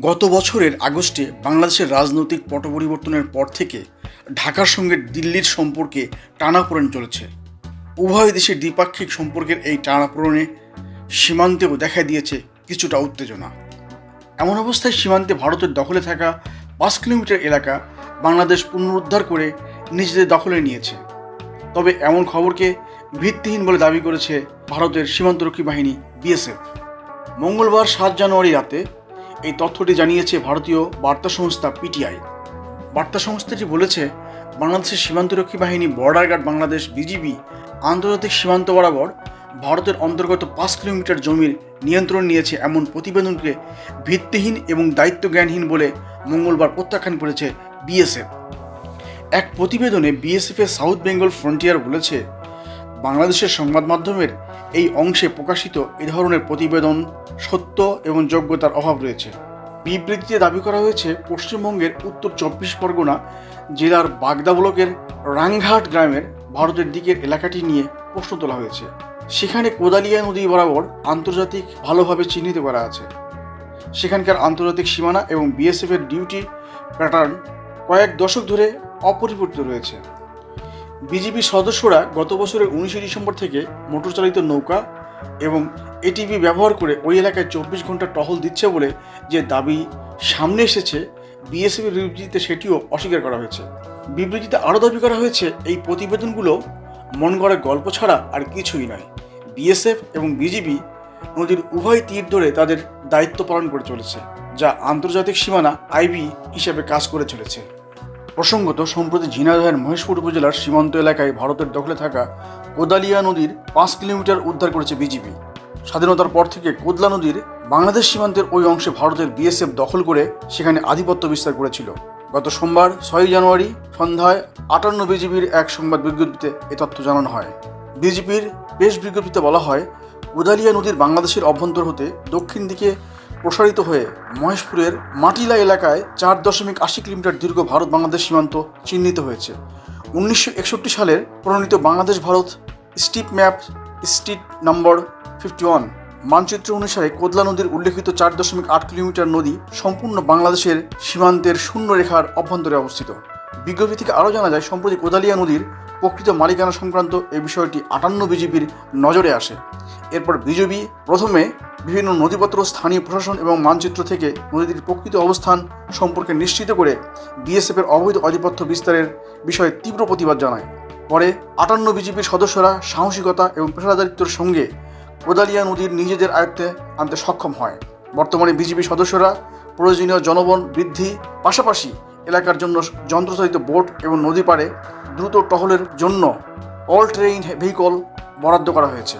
গত বছরের আগস্টে বাংলাদেশের রাজনৈতিক পট পরিবর্তনের পর থেকে ঢাকার সঙ্গে দিল্লির সম্পর্কে টানাপোড়েন চলেছে। উভয় দেশের দ্বিপাক্ষিক সম্পর্কের এই টানাপোড়েনে সীমান্তেও দেখা দিয়েছে কিছুটা উত্তেজনা। এমন অবস্থায় সীমান্তে ভারতের দখলে থাকা পাঁচ কিলোমিটার এলাকা বাংলাদেশ পুনরুদ্ধার করে নিজেদের দখলে নিয়েছে। তবে এমন খবরকে ভিত্তিহীন বলে দাবি করেছে ভারতের সীমান্তরক্ষী বাহিনী বিএসএফ। মঙ্গলবার সাত জানুয়ারি রাতে এই তথ্যটি জানিয়েছে ভারতীয় বার্তা সংস্থা পিটিআই। বার্তা সংস্থাটি বলেছে, বাংলাদেশের সীমান্তরক্ষী বাহিনী বর্ডার গার্ড বাংলাদেশ বিজিবি আন্তর্জাতিক সীমান্ত বরাবর ভারতের অন্তর্গত পাঁচ কিলোমিটার জমির নিয়ন্ত্রণ নিয়েছে এমন প্রতিবেদনকে ভিত্তিহীন এবং দায়িত্বজ্ঞানহীন বলে মঙ্গলবার প্রত্যাখ্যান করেছে বিএসএফ। এক প্রতিবেদনে বিএসএফের সাউথ বেঙ্গল ফ্রন্টিয়ার বলেছে বাংলাদেশের সংবাদ মাধ্যমের এই অংশে প্রকাশিত এ ধরনের প্রতিবেদন সত্য এবং যোগ্যতার অভাব রয়েছে। বিবৃতিতে দাবি করা হয়েছে, পশ্চিমবঙ্গের উত্তর চব্বিশ পরগনা জেলার বাগদা ব্লকের রাংঘাট গ্রামের ভারতের দিকের এলাকাটি নিয়ে প্রশ্ন তোলা হয়েছে। সেখানে কোদালিয়া নদী বরাবর আন্তর্জাতিক ভালোভাবে চিহ্নিত করা আছে। সেখানকার আন্তর্জাতিক সীমানা এবং বিএসএফের ডিউটি প্যাটার্ন কয়েক দশক ধরে অপরিবর্তিত রয়েছে। বিজিবি সদস্যরা গত বছরের উনিশে ডিসেম্বর থেকে মোটর চালিত নৌকা এবং এটিভি ব্যবহার করে ওই এলাকায় চব্বিশ ঘণ্টা টহল দিচ্ছে বলে যে দাবি সামনে এসেছে বিএসএফের বিবৃতিতে সেটিও অস্বীকার করা হয়েছে। বিবৃতিতে আরও দাবি করা হয়েছে, এই প্রতিবেদনগুলো মন গড়া গল্প ছাড়া আর কিছুই নয়। বিএসএফ এবং বিজিবি নদীর উভয় তীর ধরে তাদের দায়িত্ব পালন করে চলেছে, যা আন্তর্জাতিক সীমানা আইবি হিসেবে কাজ করে চলেছে। প্রসঙ্গত, সম্প্রতি ঝিনাইদহের মহেশপুর উপজেলার সীমান্ত এলাকায় ভারতের দখলে থাকা কোদালিয়া নদীর পাঁচ কিলোমিটার উদ্ধার করেছে বিজিবি। স্বাধীনতার পর থেকে কোদলা নদীর বাংলাদেশ সীমান্তের ওই অংশে ভারতের বিএসএফ দখল করে সেখানে আধিপত্য বিস্তার করেছিল। গত সোমবার, ছয়ই জানুয়ারি, সন্ধ্যায় আটান্ন বিজিবির এক সংবাদ বিজ্ঞপ্তিতে এ তথ্য জানানো হয়। বিজেপির প্রেস বিজ্ঞপ্তিতে বলা হয়, কোদালিয়া নদীর বাংলাদেশের অভ্যন্তর হতে দক্ষিণ দিকে প্রসারিত হয়ে মহেশপুরের মাটিলা এলাকায় চার দশমিক আশি কিলোমিটার দীর্ঘ ভারত বাংলাদেশ সীমান্ত চিহ্নিত হয়েছে। উনিশশো একষট্টি সালের প্রণীত Bangladesh Bharat strip map street number fifty one মানচিত্র অনুসারে কোদলা নদীর উল্লেখিত চার দশমিক আট কিলোমিটার নদী সম্পূর্ণ বাংলাদেশের সীমান্তের শূন্য রেখার অভ্যন্তরে অবস্থিত। বিজ্ঞপ্তি থেকে আরও জানা যায়, সম্প্রতি কোদালিয়া নদীর প্রকৃত মালিকানা সংক্রান্ত এই বিষয়টি আটান্ন বিজেপির নজরে আসে। এরপর বিজেপি প্রথমে বিভিন্ন নদীপত্র স্থানীয় প্রশাসন এবং মানচিত্র থেকে নদীটির প্রকৃত অবস্থান সম্পর্কে নিশ্চিত করে বিএসএফের অবৈধ আধিপত্য বিস্তারের বিষয়ে তীব্র প্রতিবাদ জানায়। পরে আটান্ন বিজেপির সদস্যরা সাহসিকতা এবং পেশাদারিত্বের সঙ্গে কোদালিয়া নদীর নিজেদের আয়ত্তে আনতে সক্ষম হয়। বর্তমানে বিজেপি সদস্যরা প্রয়োজনীয় জনবন বৃদ্ধি পাশাপাশি এলাকার জন্য যন্ত্রচালিত বোট এবং নদী পাড়ে দ্রুত টহলের জন্য অল ট্রেইন ভেহিকল বরাদ্দ করা হয়েছে।